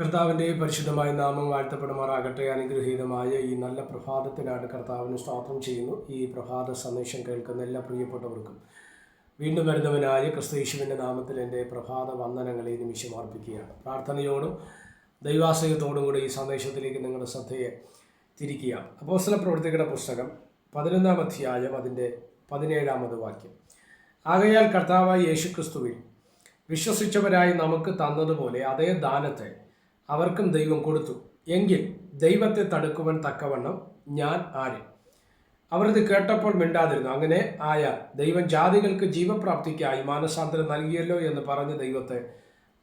കർത്താവിന്റെ പരിശുദ്ധമായ നാമം വാഴ്ത്തപ്പെടുമാറാകട്ടെ. അനുഗ്രഹീതമായ ഈ നല്ല പ്രഭാതത്തിനാണ് കർത്താവിന് സ്തോത്രം ചെയ്യുന്നു. ഈ പ്രഭാത സന്ദേശം കേൾക്കുന്ന എല്ലാ പ്രിയപ്പെട്ടവർക്കും. വീണ്ടും വരുന്നവനായ ക്രിസ്തീശുവിന്റെ നാമത്തിൽ എന്റെ പ്രഭാത വന്ദനങ്ങളെ നിമിഷം അർപ്പിക്കുകയാണ്. പ്രാർത്ഥനയോടും ദൈവാശ്രയത്തോടും കൂടി ഈ സന്ദേശത്തിലേക്ക് നിങ്ങളുടെ ശ്രദ്ധയെ തിരിക്കുക. അപ്പോസ്തല പ്രവർത്തികളുടെ പുസ്തകം പതിനൊന്നാം അധ്യായം അതിന്റെ പതിനേഴാമത് വാക്യം. ആകയാൽ കർത്താവായ യേശുക്രിസ്തുവിൽ വിശ്വസിച്ചവരായി നമുക്ക് തന്നതുപോലെ അതേ ദാനത്തെ അവർക്കും ദൈവം കൊടുത്തു. എങ്കിൽ ദൈവത്തെ തടുക്കുവാൻ തക്കവണ്ണം ഞാൻ ആര്? അവരത് കേട്ടപ്പോൾ മിണ്ടാതിരുന്നു. അങ്ങനെ ആയ ദൈവം ജാതികൾക്ക് ജീവപ്രാപ്തിക്കായി മാനസാന്തരം നൽകിയല്ലോ എന്ന് പറഞ്ഞ് ദൈവത്തെ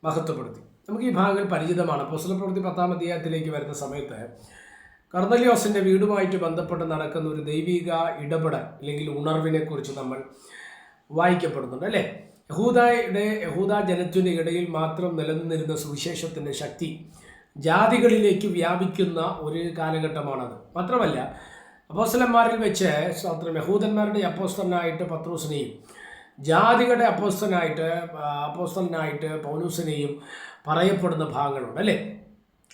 മഹത്വപ്പെടുത്തി. നമുക്ക് ഈ ഭാഗങ്ങൾ പരിചിതമാണ്. പുസ്തക പ്രവൃത്തി പത്താം അധ്യായത്തിലേക്ക് വരുന്ന സമയത്ത് കർണലിയോസിന്റെ വീടുമായിട്ട് ബന്ധപ്പെട്ട് നടക്കുന്ന ഒരു ദൈവിക ഇടപെടൽ അല്ലെങ്കിൽ ഉണർവിനെ കുറിച്ച് നമ്മൾ വായിക്കപ്പെടുന്നുണ്ട് അല്ലേ? യഹൂദയുടെ യഹൂദ ജനത്തിന്റെ ഇടയിൽ മാത്രം നിലനിന്നിരുന്ന സുവിശേഷത്തിന്റെ ശക്തി ജാതികളിലേക്ക് വ്യാപിക്കുന്ന ഒരു കാലഘട്ടമാണത്. മാത്രമല്ല അപ്പോസ്തലന്മാരിൽ വെച്ച് സ്തോത്രം യഹൂദന്മാരുടെ അപ്പോസ്തലനായിട്ട് പത്രോസിനെയും ജാതികളുടെ അപ്പോസ്തനായിട്ട് അപ്പോസ്തലനായിട്ട് പൗലൂസിനെയും പറയപ്പെടുന്ന ഭാഗങ്ങളുണ്ട് അല്ലേ?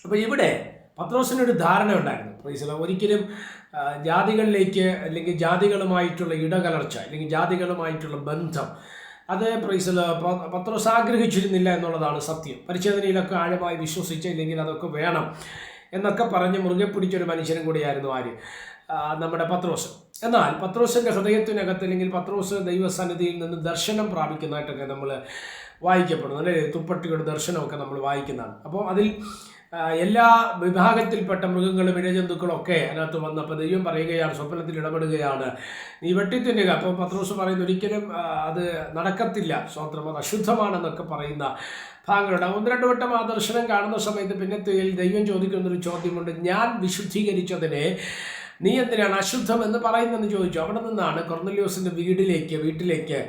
അപ്പോൾ ഇവിടെ പത്രോസിനൊരു ധാരണ ഉണ്ടായിരുന്നു. പ്രൈസല ഒരിക്കലും ജാതികളിലേക്ക് അല്ലെങ്കിൽ ജാതികളുമായിട്ടുള്ള ഇടകലർച്ച അല്ലെങ്കിൽ ജാതികളുമായിട്ടുള്ള ബന്ധം അത് പ്രൈസിൽ പത്രോസ് ആഗ്രഹിച്ചിരുന്നില്ല എന്നുള്ളതാണ് സത്യം. പരിശോധനയിലൊക്കെ ആഴമായി വിശ്വസിച്ച് ഇല്ലെങ്കിൽ അതൊക്കെ വേണം എന്നൊക്കെ പറഞ്ഞ് മുറുകെ പിടിച്ചൊരു മനുഷ്യനും കൂടിയായിരുന്നു ആര്? നമ്മുടെ പത്രോസ്. എന്നാൽ പത്രോസിന്റെ ഹൃദയത്തിനകത്ത് അല്ലെങ്കിൽ പത്രോസ് ദൈവസന്നിധിയിൽ നിന്ന് ദർശനം പ്രാപിക്കുന്നതായിട്ടൊക്കെ നമ്മൾ വായിക്കപ്പെടുന്നു. അല്ലേ? തുപ്പട്ടിയുടെ ദർശനമൊക്കെ നമ്മൾ വായിക്കുന്നതാണ്. അപ്പോൾ അതിൽ എല്ലാ വിഭാഗത്തിൽപ്പെട്ട മൃഗങ്ങളും ഇഴജന്തുക്കളും ഒക്കെ അതിനകത്ത് വന്നപ്പോൾ ദൈവം പറയുകയാണ് സ്വപ്നത്തിൽ ഇടപെടുകയാണ്. നീ വെട്ടിത്തിന്നുക. അപ്പോൾ പത്രോസ് പറയുന്ന ഒരിക്കലും അത് നടക്കത്തില്ല. സ്വത്രം അത് അശുദ്ധമാണെന്നൊക്കെ പറയുന്ന ഭാഗങ്ങളുണ്ട്. ഒന്ന് രണ്ട് വട്ടം ആ ദർശനം കാണുന്ന സമയത്ത് പിന്നെ ദൈവം ചോദിക്കുന്നൊരു ചോദ്യമുണ്ട്. ഞാൻ വിശുദ്ധീകരിച്ചതിനെ നീ എന്തിനാണ് അശുദ്ധം എന്ന് പറയുന്നതെന്ന് ചോദിച്ചു. അവിടെ നിന്നാണ് കൊർന്നല്യോസിന്റെ വീട്ടിലേക്ക് വീട്ടിലേക്ക്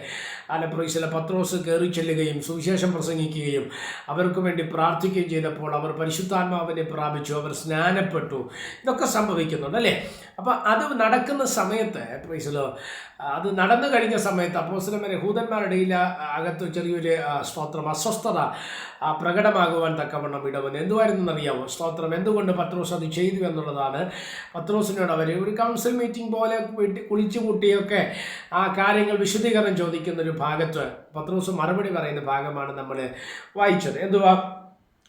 ആലപ്രൈസിലെ പത്രോസ് കയറി ചെല്ലുകയും സുവിശേഷം പ്രസംഗിക്കുകയും അവർക്ക് വേണ്ടി പ്രാർത്ഥിക്കുകയും ചെയ്തപ്പോൾ അവർ പരിശുദ്ധാത്മാവിനെ പ്രാപിച്ചു അവർ സ്നാനപ്പെട്ടു. ഇതൊക്കെ സംഭവിക്കുന്നുണ്ട് അല്ലേ? അപ്പോൾ അത് നടക്കുന്ന സമയത്ത് പ്രൈസിലോ അത് നടന്നു കഴിഞ്ഞ സമയത്ത് അപ്പോസ്തലന്മാർ യഹൂദന്മാരുടെ ഇടയിൽ അകത്ത് ചെറിയൊരു സ്തോത്രം അസ്വസ്ഥത പ്രകടമാകുവാൻ തക്കവണ്ണം ഇടവൻ എന്തുവായിരുന്നു അറിയാമോ സ്തോത്രം എന്തുകൊണ്ട് പത്രോസ് അത് ചെയ്തു എന്നുള്ളതാണ്. പത്രോസിനോട് ഒരു കൗൺസിൽ മീറ്റിംഗ് പോലെ കുളിച്ചു കൂട്ടിയൊക്കെ ആ കാര്യങ്ങൾ വിശദീകരണം ചോദിക്കുന്ന ഒരു ഭാഗത്ത് പത്രോസ് മറുപടി പറയുന്ന ഭാഗമാണ് നമ്മൾ വായിച്ചത്. എന്തുവാ?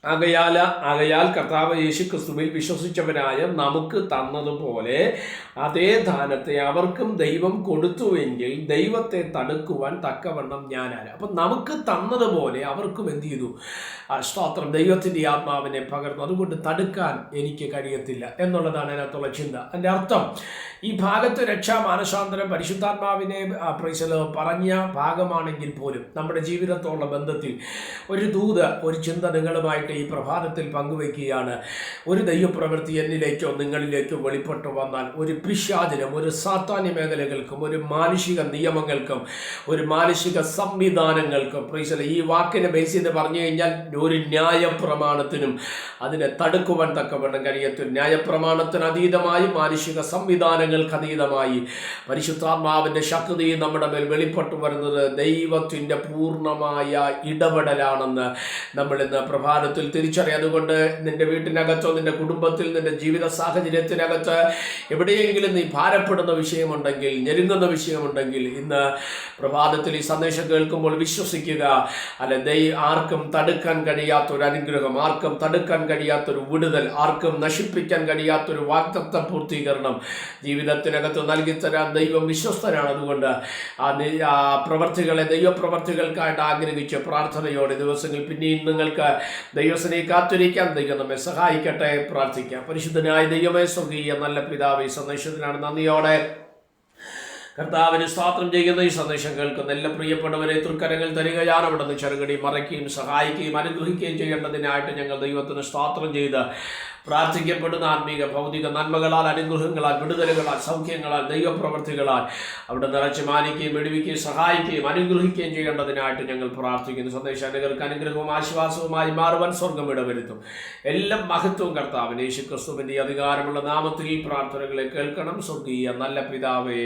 ആകയാൽ ആകയാൽ കർത്താവ് യേശു ക്രിസ്തുവിൽ വിശ്വസിച്ചവരായ നമുക്ക് തന്നതുപോലെ അതേ ദാനത്തെ അവർക്കും ദൈവം കൊടുത്തുവെങ്കിൽ ദൈവത്തെ തടുക്കുവാൻ തക്കവണ്ണം ഞാനാണ്. അപ്പം നമുക്ക് തന്നതുപോലെ അവർക്കും എന്ത് ചെയ്തു? സ്തോത്രം ദൈവത്തിന്റെ ആത്മാവിനെ പകർന്നു. അതുകൊണ്ട് തടുക്കാൻ എനിക്ക് കഴിയത്തില്ല എന്നുള്ളതാണ് അതിനകത്തുള്ള ചിന്ത. അതിന്റെ അർത്ഥം ഈ ഭാഗത്ത് രക്ഷാ മാനശാന്തരം പരിശുദ്ധാത്മാവിനെ പ്രൈസലോ പറഞ്ഞ ഭാഗമാണെങ്കിൽ പോലും നമ്മുടെ ജീവിതത്തോടുള്ള ബന്ധത്തിൽ ഒരു ദൂത് ഒരു ചിന്ത നിങ്ങളുമായിട്ട് ഈ പ്രഭാതത്തിൽ പങ്കുവയ്ക്കുകയാണ്. ഒരു ദൈവപ്രവൃത്തി എന്നിലേക്കോ നിങ്ങളിലേക്കോ വെളിപ്പെട്ടു വന്നാൽ ഒരു പിശാചിനും ഒരു സാത്താന്യ മേഖലകൾക്കും ഒരു മാനുഷിക നിയമങ്ങൾക്കും ഒരു മാനുഷിക സംവിധാനങ്ങൾക്കും പ്രൈസല ഈ വാക്കിനെ ബേസ് ചെയ്ത് പറഞ്ഞു കഴിഞ്ഞാൽ ഒരു ന്യായപ്രമാണത്തിനും അതിനെ തടുക്കുവാൻ തക്കവണ്ണം കഴിയത്തും. ന്യായപ്രമാണത്തിന് അതീതമായി മാനുഷിക സംവിധാനങ്ങൾക്ക് അതീതമായി പരിശുദ്ധാത്മാവിന്റെ ശക്തി നമ്മുടെ മേൽ വെളിപ്പെട്ടു വരുന്നത് ദൈവത്തിന്റെ പൂർണമായ ഇടപെടലാണെന്ന് നമ്മൾ ഇന്ന് പ്രഭാതത്തിൽ തിരിച്ചറിയാം അതുകൊണ്ട് നിന്റെ വീട്ടിനകത്തോ നിന്റെ കുടുംബത്തിൽ നിന്റെ ജീവിത സാഹചര്യത്തിനകത്ത് എവിടെയെങ്കിലും നീ ഭാരപ്പെടുന്ന വിഷയമുണ്ടെങ്കിൽ ഞെരുങ്ങുന്ന വിഷയമുണ്ടെങ്കിൽ ഇന്ന് പ്രഭാതത്തിൽ ഈ സന്ദേശം കേൾക്കുമ്പോൾ വിശ്വസിക്കുക. അല്ല ദൈ ആർക്കും തടുക്കാൻ കഴിയാത്തൊരു അനുഗ്രഹം ആർക്കും തടുക്കാൻ കഴിയാത്തൊരു വിടുതൽ ആർക്കും നശിപ്പിക്കാൻ കഴിയാത്തൊരു വാക്തത്വ പൂർത്തീകരണം ജീവിതത്തിനകത്ത് നൽകിത്തരാൻ ദൈവം വിശ്വസ്തനാണ്. അതുകൊണ്ട് ആ പ്രവർത്തികളെ ദൈവപ്രവർത്തികൾക്കായിട്ട് ആഗ്രഹിച്ച് പ്രാർത്ഥനയോടെ ദിവസങ്ങൾ പിന്നെയും നിങ്ങൾക്ക് ദൈവസനെ കാത്തിരിക്കാൻ ദൈവം നമ്മെ സഹായിക്കട്ടെ പ്രാർത്ഥിക്കാം. പരിശുദ്ധനായ ദൈവമേ സ്വർഗീയ നല്ല പിതാവ് ഈ സന്ദേശത്തിനാണ് നന്ദിയോടെ കർത്താവിന് സ്വാത്രം ചെയ്യുന്ന ഈ സന്ദേശം കേൾക്കുന്ന എല്ലാ പ്രിയപ്പെട്ടവരെ തൃക്കരങ്ങൾ തരികയാണ് അവിടെ നിന്ന് ചെറുകടി മറയ്ക്കുകയും സഹായിക്കുകയും അനുഗ്രഹിക്കുകയും ചെയ്യേണ്ടതിനായിട്ട് ഞങ്ങൾ ദൈവത്തിന് സ്വാത്രം ചെയ്ത് പ്രാർത്ഥിക്കപ്പെടുന്ന ആത്മീക ഭൗതിക നന്മകളാൽ അനുഗ്രഹങ്ങളാൽ വിടുതലുകളാൽ സൗഖ്യങ്ങളാൽ ദൈവപ്രവർത്തികളാൽ അവിടെ നിറച്ച് മാനിക്കുകയും വെടിവിക്കുകയും സഹായിക്കുകയും അനുഗ്രഹിക്കുകയും ചെയ്യേണ്ടതിനായിട്ട് ഞങ്ങൾ പ്രാർത്ഥിക്കുന്നു. സന്ദേശാനുകൾക്ക് അനുഗ്രഹവും ആശ്വാസവുമായി മാറുവാൻ സ്വർഗം ഇടവരുത്തും. എല്ലാം മഹത്വം കർത്താവിന് യേശു ക്രിസ്തുവിന്റെ അധികാരമുള്ള നാമത്തിൽ ഈ പ്രാർത്ഥനകളെ കേൾക്കണം. സ്വർഗീയ നല്ല പിതാവേ